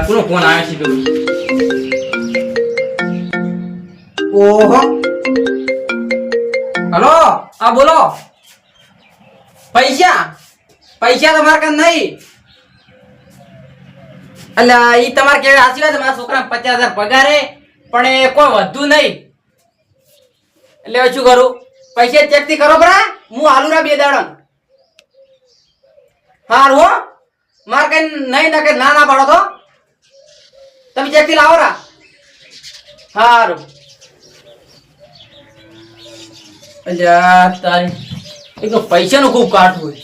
કોનો ફોન આવે છે પેલું ઓહો હલો હા બોલો પૈસા પૈસા તમારે કાન નહીં ઈ તમારે કેવી આશીર્વાદ મારા છોકરા પચાસ હજાર પગારે પણ એ કોઈ વધુ નહીં એટલે શું કરું પૈસા ચેકથી કરો બરા હું હાલુ ના બે દાડમ હારું હો મારે કઈ નહીં ના કઈ ના ના પાડો તો તમે ચેકથી લાવો રા સારું અલ્યા, તારી એક તો પૈસાનું ખૂબ કાઠું હોય.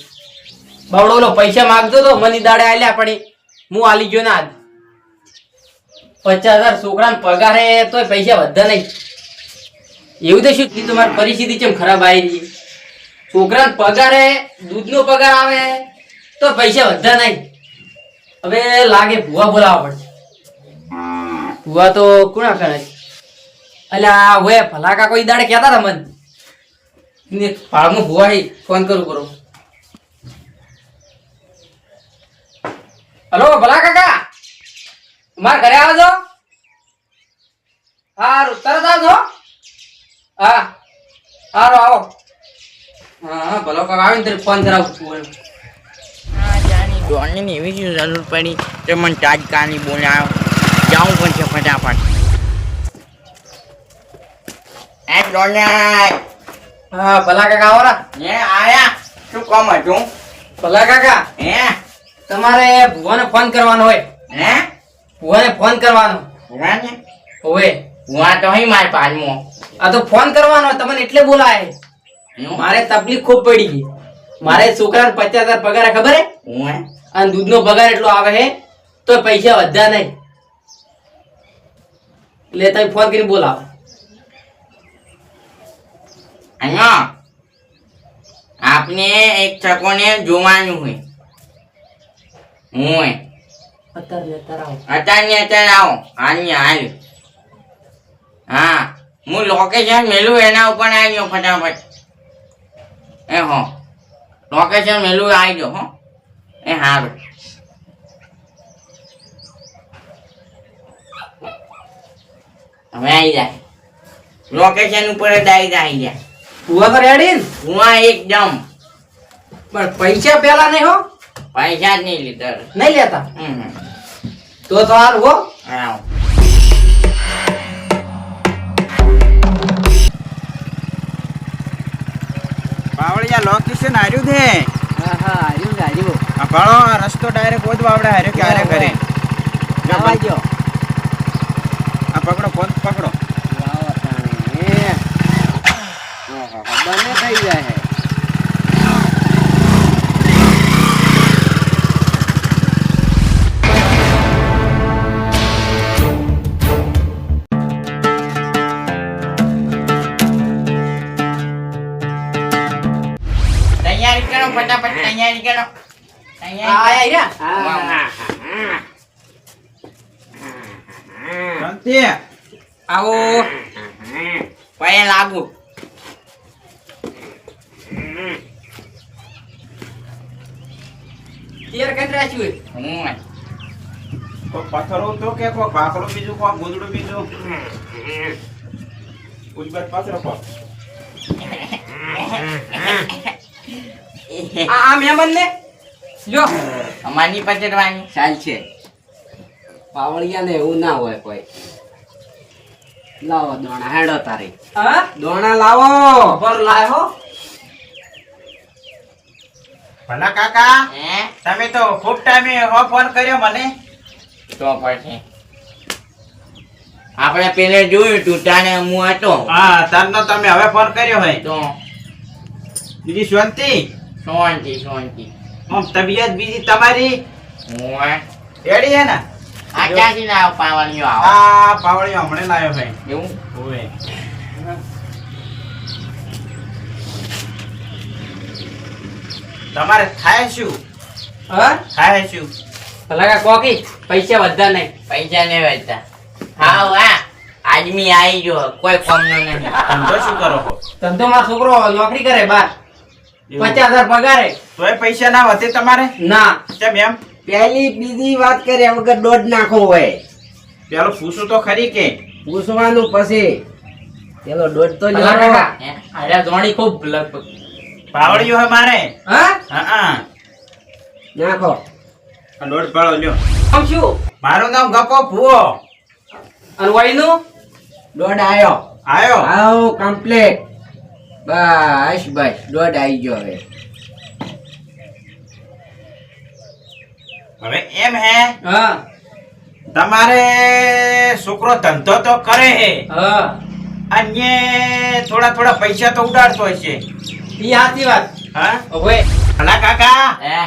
બાવડો ઓલો પૈસા માગતો તો મની દાડે આલ્યા પણ હું આલી ગયો ના પચાસ હજાર છોકરાને પગારે તોય પૈસા વધતા નહીં. એવું તો શું? કીધું તમારી પરિસ્થિતિ કેમ ખરાબ આવી રહી છોકરાને પગારે દૂધનો પગાર આવે, તો પૈસા વધતા નહીં. હવે લાગે ભૂવા બોલાવવા પડશે. ભૂવા તો કોના કરે અલ્યા ભલા ભલાકા કોઈ દાડે કહેતા હતા મને. ને પાળમાં ભૂવા હે, ફોન કરું કરો હલો ભલા કાકા? મારા ઘરે આવજો હારું તરત આવજો હા. હારું આવો. હા હા ભલો કાકા આવીને તરત ફોન કરાવું છું દોડની એવી જરૂર પડી કે મને તાજકાની બોલાયો પણ છે ફટાફટ. એ દોડ્યા હા ભલા કાકા આવો રા. ને આયા. શું કામ હતું? ભલા કાકા હે? તમારે ભુવાને ફોન કરવાનો હોય. હે? ભુવાને ફોન કરવાનો. ભુવાને? હોય ભુવા તો હી માર પાલમાં આ તો ફોન કરવાનો તમને એટલે બોલાય. હું મારે તકલીફ ખૂબ પડી ગઈ. મારે છોકરાને પચાસ હજાર પગાર ખબર હે? હું અને દૂધનો પગાર એટલો આવે છે તો પૈસા વધ્યા નહીં. એટલે તમે ફોન કરીને બોલાવો. અહીંયા આપને એક છકોને જોવાનું હોય. હું અત્યારે અત્યારે અત્યારે આવો. હાલ હાલ. હા હું લોકેશન મેલું એના ઉપર આવી ગયો ફટાફટ. એ હો લોકેશન મેલું આવી ગયો હો. એ સારું હવે આવી જાય. લોકેશન ઉપર જ આવી જાય આવી જાય તું તો રેડી ને? હું એકદમ. પણ પૈસા પેલા નહીં હો. પૈસા જ નહીં લીધા. નહીં લેતા? તો તો હાલ હો. હા. બાવળિયા લોકેશન હાર્યું છે? હા હા આવ્યું આવ્યું આ ભાળો રસ્તો ડાયરેક્ટ ગોદવા આપણે હાર્યો ક્યારે કરે જો ભાઈ. ગયો આ પકડો ફોન પકડો બને થઈ જાય તૈયારી કરો ફટાફટ તૈયારી કરો. તૈયારી આવો. પૈ લાગુ. તૈયાર કરી રાખ્યું હોય. હું કોઈ પથ્થરો તો કે કો ભાખડો બીજું કો ગુંદડું બીજું? ઉજબત પાથરો કો આ આ મહેમાન ને જો અમારી પચડવાની ચાલ છે. પાવળિયા ને એવું ના હોય કોઈ. લાવો દોણા. હેડો તારી. હા? દોણા લાવો. પર લાય હો ભલા કાકા હે? તમે તો ખૂબ ટાઈમે હો ફોન કર્યો મને. તો પછી? આપણે પેલે જોયું તું તાને હું હતો. હા તારનો તમે હવે ફોન કર્યો હોય. તો? બીજી શાંતિ? શાંતિ શાંતિ. આમ તબિયત બીજી તમારી? હું એડી હે ને? આ ક્યાંથી પાવણીઓ આવો? આ પાવળિયો હમણે લાવ્યો ભાઈ. એવું? ઓવે. તમારે થાય શું? હા? થાય શું? ભલા કોકી પૈસા વધતા નહીં. પૈસા નહીં વધતા. હા હા. આદમી આવી ગયો. કોઈ કોમનો નહીં. ધંધો શું કરો ધંધો માં છોકરો નોકરી કરે બાર. પચાસ હજાર પગારે. તોય પૈસા ના વધે તમારે? ના. કેમ એમ? પેલી બીજી વાત કર્યા વગર દોઢ નાખો હોય. પેલો પૂછું તો ખરી કે. પૂછવાનું પછી. પેલો દોઢ તો. કાકા અરે જોણી ખૂબ લગભગ. પાવડિયો હે મારે? હા? હા નાખો. આ દોઢ પાડો લ્યો. આમ શું? મારું નામ ગપો ભૂવો. અને વયનું? દોઢ આયો. આયો? આવો કમ્પ્લીટ બસ બસ દોડ આવી ગયો હવે. હવે એમ હે? હા. તમારે છોકરો ધંધો તો કરે હે. હા. અને થોડા થોડા પૈસા તો ઉડાડતો હશે. ઈ સાચી વાત. હા? હવે ભલા કાકા હે?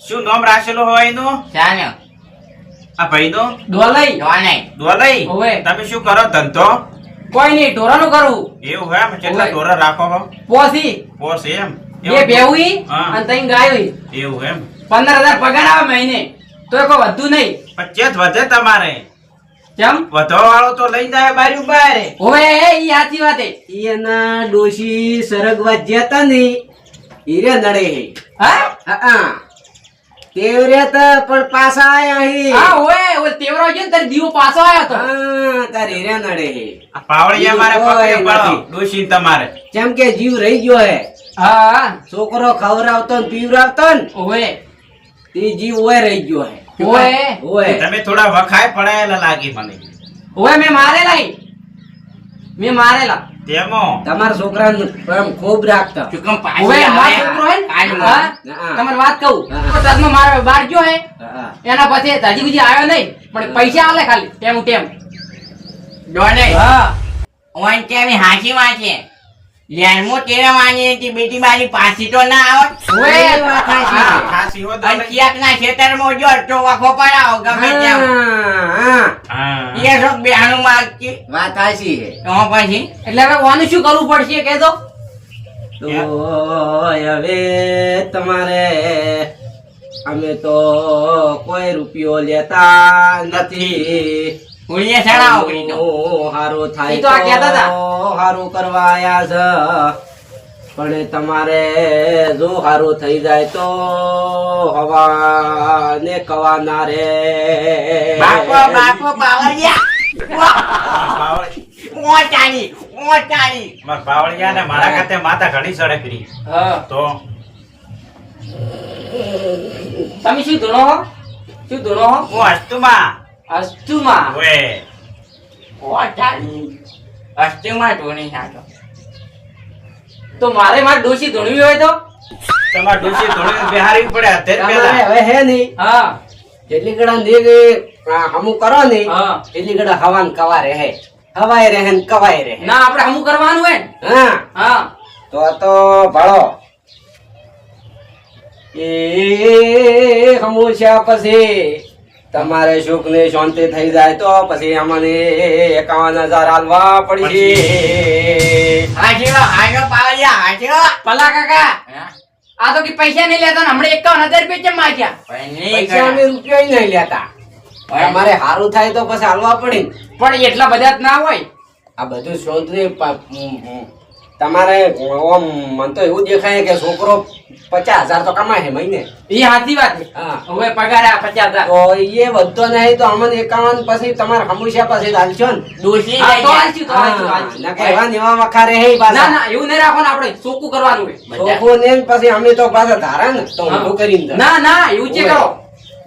શું નામ રાખેલું હોય એનું? ચાલો આ ભાઈનું? ડોલઈ જોને દોલઈ? હોવે. તમે શું કરો ધંધો? કોઈ નહીં ઢોરાનું કરવું એવું એમ કેટલા ઢોરા રાખો હો. પોસી. પોસ એમ. બે એવું? બેહુઈ. અને ત્રણ ગાયો એવું એમ. પંદર હજાર પગાર આવે મહિને. તો કોઈ વધુ નહીં. પચેત વધે તમારે. કેમ વાળો તો લઈ જાય બારી બાર ઓએ એ સાચી વાતે એના ડોશી સરગવા જતા ની હીરે નડે હે. હા? હા તેવરે તો પણ પાછા આયા હે. હા ઓય ઓય તેવરો છે ને તારી દીવો પાછો આવ્યો તો. હા તાર હીરે નડે હે. આ પાવડિયા મારે પકડે પાડો ડોશી તમારે. જેમ કે જીવ રહી ગયો હે. હા છોકરો ખવડાવતો ને પીવડાવતો ને ઓય તે જીવ ઓય રહી ગયો હે. ઓય ઓએ. તમે થોડા વખાય પડાયેલા લાગી મને. ઓએ મે મારેલા ઈ. મેં મારેલા. તેમો. તમારા છોકરાને આમ ખૂબ રાખતા. ચુકમ પાછી ઓએ મારો છોકરો હે. તમારે વાત કહું. તો તદમાં મારો બાર ગયો હે. એના પછી હજી બીજી આવ્યો નહીં પણ પૈસા આલે ખાલી ટેમ ટેમ. જોને હા. ઓન કેવી હાચી છે લેણમો તેરા વાની હતી બેટી મારી પાછી તો ના આવત ખાસી હો અને દોલઈ. ક્યાંકના ખેતરમાં જો તો વાખો પડાવો ગમે તેમ હા, હા. હા. એ શું બેહાણું માગતી વાત સાચી હે તો પછી? એટલે હવે ઓનું શું કરવું પડશે કે તો તો હવે તમારે અમે તો કોઈ રૂપિયો લેતા નથી. ઉડીએ સડાવો કરી દો ઓ, હારું થાય તો આ કહેતા હતા. તો કરવા આયા છે પણ તમારે જો હારું થઈ જાય તો હવા ને કવાના રે બાપો બાપો મારા પાવડિયા ને મારા ખાતે માતા ઘણી સડે ફરી. તો? તમે શું ધૂણો શું ધૂણો હો? હું હસ્તુમાં અસ્તુમાં ઓએ. ઓ ચાલી ધોની સાચો તો. મારે માર ડોશી ધોણવી હોય તો? તમાર ડોશી ધોણી બિહારી પડે તે પેલા. હવે હે નહીં. હા. જેટલી ઘડા ને હમુ કરો ને હા. એટલી ઘડા હવાન કવા રહે. હવાય રહે ને કવાય રહે. ના આપણે હમુ કરવાનું હોય હા. હા. તો તો ભળો. એ હમુ છે પછી. તમારે સુખ ને શાંતિ થઈ જાય તો પછી અમને એકાવન હજાર હાલવા પડશે. પલા કાકા આ તો કે પૈસા નહીં લેતા હમણે એકાવન હજાર રૂપિયા કેમ માગ્યા પૈસા અમે. રૂપિયો નહીં લેતા. અમારે સારું થાય તો પછી હાલવા પડે. પણ એટલા બધા જ ના હોય. આ બધું શોધ. તમારે ઓમ મન તો એવું દેખાય કે છોકરો પચાસ હજાર તો કમાય છે મહિને. એ સાચી વાત હવે પગાર આ પચાસ હજાર. તો એ વધતો નહીં તો અમને એકાવન પછી તમારે હંમેશા પાસે હાલશો ને. નકર એવા નેવા વખારે હે ના પાછા. ના એવું નહીં રાખવાનું આપણે ચોખ્ખું કરવાનું ચોખ્ખું ને પછી અમે તો પાછા ધારા ને તો ઊંધું કરીને ના ના એવું છે કરો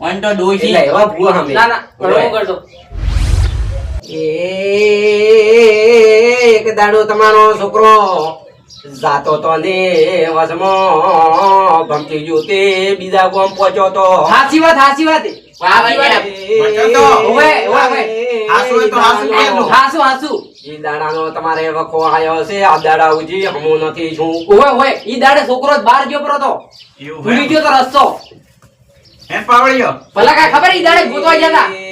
મન તો દોષી એવા ભૂવા અમે. ના ના કરજો એ એક દાડો તમારો છોકરો જાતો તો ને વસમો ભમતી ગયો તે બીજા ગામ પહોંચ્યો તો. સાચી વાત સાચી વાત. તમારે વખો આયો છે આ દાડા ઉજી હમું નથી છું. ઓવે ઓવે ઈ દાડે છોકરો બહાર ગયો પરો તો. ભૂલી ગયો તો રસ્તો. હે ભલા કાંઈ ખબર ઈ દાડે ગોતવા ગયા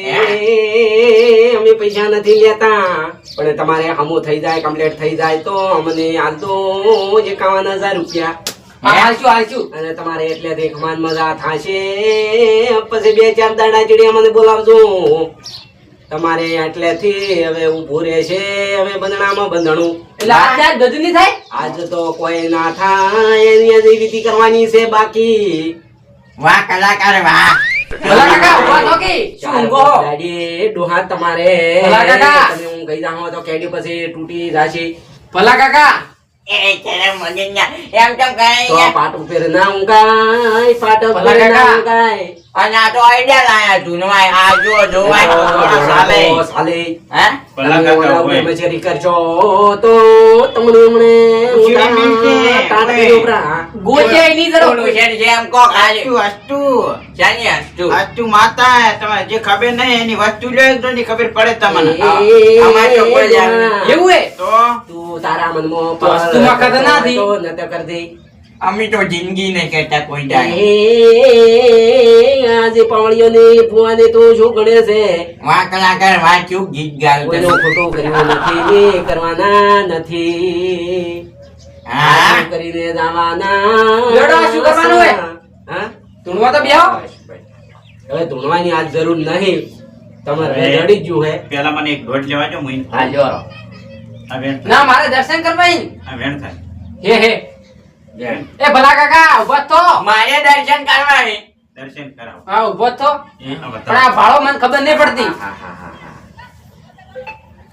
અમે પૈસા નથી લેતા. પણ તમારે હમો થઈ જાય કમ્પ્લીટ થઈ જાય તો અમને આલતો તો એકાવન હજાર રૂપિયા. હાલશું હાલશું. અને તમારે એટલે દેખમાન મજા થાશે. પછી બે ચાર દાડા ચીડી અમને બોલાવજો. તમારે એટલેથી હવે ઊભું રહેશે હવે બંધણામાં બંધણું. એટલે ગજુ નહીં થાય? આજ તો કોઈ ના થાય એની વિધિ કરવાની છે બાકી. વાહ કલાકાર વાહ. ભલા કાકા ઊભા થો કે. શું ઊંઘો? દાડી ડોહા તમારે. ભલા કાકા. તમે હું કહી જાઓ તો કેડી પછી તૂટી જાશે. ભલા કાકા. એ તારે મગજ ના એમ તેમ કરે તો પાટ ઉપર ના ઊંઘાય પાટ ઉપર ના કાકા. ઊંઘાય. અને આ તો આઈડિયા લાયા ધૂનવાય આ જો જોવાય તો હે ભલા કાકા હોય. તમને હમણે. ઉપરા. ગોચે છે જેમ અસ્તુ અસ્તુ? અસ્તુ માતા તમને જે ખબર નહીં એની વસ્તુ લો એક ની ખબર પડે તમને એ, તો કોઈ એવું હે તો તું તારા મનમાં તો વસ્તુમાં કદર ના થઈ. નત કર દે અમે તો જિંદગી ને કહેતા કોઈ જાય એ, ને ફુવા ફુવાને તો શું ગણે છે? વાં કલાકાર વાંચ્યું ગીત ગાલ કોઈનો ખોટો કર્યો નથી એ કરવાના નથી. હા? કરીને જવાના. લડો શું કરવાનું હે હા? ધૂણવા તો બેહો. હવે ધૂણવાની આજ જરૂર નહીં. તમારે રડી જ હે. પેલા મને એક ઢોટ લેવા જો મુઈ હા વેણ ના મારે દર્શન કરવા હે હે. એ ભલા કાકા ઊભો તો મારે દર્શન કરવા છે. દર્શન કરાવો. હા ઊભો તો પણ આ ભાળો મને ખબર નહીં પડતી.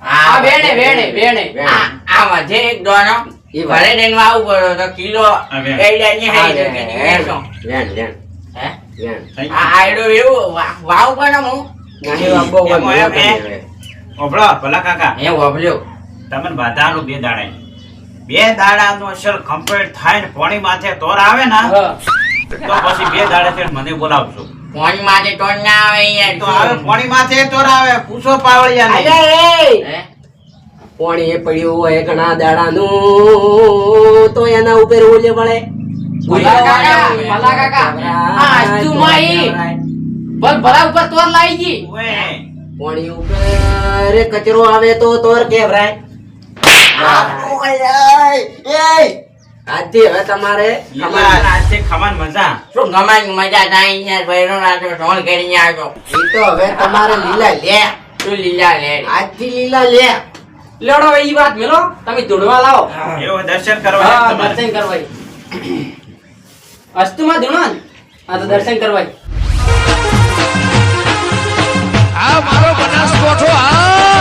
આ વેણે વેણે વેણે આ આ વચ્ચે એક દોનો. ઈ ઘરે જઈને વાવું પડો તો કિલો હવે. એડિયાની હાઈ તો કે. વેણ વેણ હે? વેણ. આ આયડો એવું વાવ વાવું પણ હું. નહીં આ બહુ. ઓભળો ભલા કાકા. એ ઓબળ્યો તમને બધાનું બે દાડા બે દાડા નો અસર કમ્પ્લીટ થાય ને પોણી માથે તોર આવે ને તો પછી બે દાડા થી મને બોલાવજો. પોણી માથે તોર ના આવે યાર. તો આવે પોણી માથે તોર આવે પૂછો પાવળિયા ને. પોણી એ! હે? પાણી એ પડ્યું હોય ઘણા દાડા નું તો એના ઉપર ઓલે વળે. પોણી ઉપર કચરો આવે તો તોર કેવરાય. આજથી હવે તમારે આજથી ખમાન મજા. શું ગમાની મજા થાય યાર ભૈરો રાતો ઢોલ કરીને આવજો ઈ તો હવે તમારે લીલા લે. તું લીલા લે? આજથી લીલા લે. લેડો હવે વાત મેલો. તમે ધૂણવા લાવો. એવો દર્શન કરવા દર્શન કરવાય. અસ્તુમાં ધૂણો આ તો દર્શન કરવાય. આ મારો બનાસકોઠો આ